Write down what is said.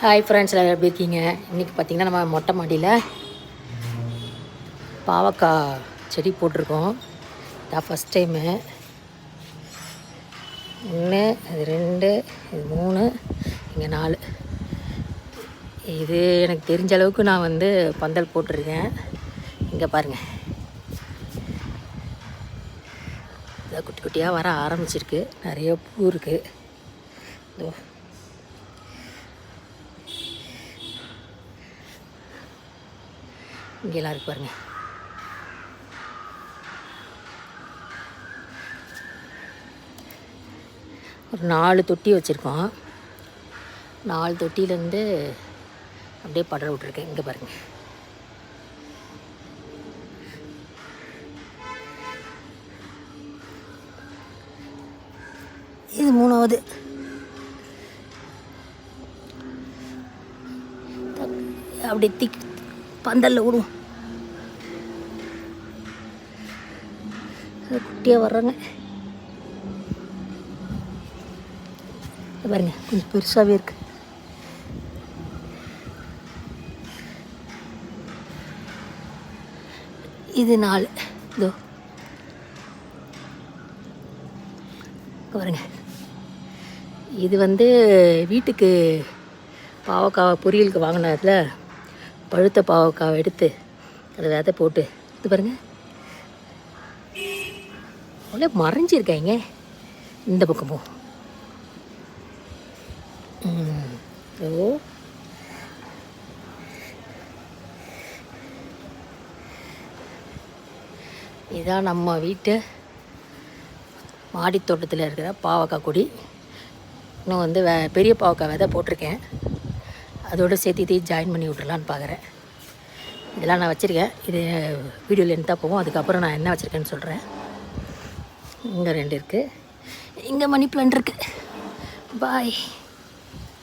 Hi friends எல்லோரும் எப்படி இருக்கீங்க? இன்றைக்கி பார்த்தீங்கன்னா நம்ம மொட்டை மாடியில் பாவக்காய் செடி போட்டிருக்கோம். இதான் ஃபஸ்ட் டைமு ஒன்று அது ரெண்டு இது மூணு இங்கே நாலு. இது எனக்கு தெரிஞ்ச அளவுக்கு நான் வந்து பந்தல் போட்டிருக்கேன். இங்கே பாருங்கள் இதை குட்டி குட்டியாக வர ஆரம்பிச்சிருக்கு. நிறைய பூ இருக்குது இதோ. இங்கெல்லாம் இருக்கு பாருங்க. ஒரு நாலு தொட்டி வச்சுருக்கோம். நாலு தொட்டியிலேருந்து அப்படியே படர விட்ருக்கேன் இங்கே பாருங்கள் இது மூணாவது. அப்படி திக் பந்தலில் விடுவோம் குட்டியாக வர்றாங்க. பாருங்க கொஞ்சம் பெருசாகவே இருக்கு. இது நாலு. இதோ. பாருங்க. இது வந்து வீட்டுக்கு பாவக்காய் பொரியலுக்கு வாங்கினதுல பழுத்த பாவக்காவை எடுத்து அதை விதை போட்டு இது பாருங்க. அவ்வளோ மறைஞ்சிருக்காங்க இந்த பக்கமும் போ. ஓ இதான் நம்ம வீட்டு மாடித்தோட்டத்தில் இருக்கிற பாவக்காய் கொடி. இன்னும் வந்து வே பெரிய பாவக்காய் விதை போட்டிருக்கேன். அதோடு சேர்த்து இதையும் ஜாயின் பண்ணி விட்றலான்னு பார்க்குறேன். இதெல்லாம் நான் வச்சுருக்கேன். இது வீடியோவில் என்ன போவோம் அதுக்கப்புறம் நான் என்ன வச்சுருக்கேன்னு சொல்கிறேன் இங்கே ரெண்டு இருக்குது இங்கே மணி பிளான் இருக்குது பாய்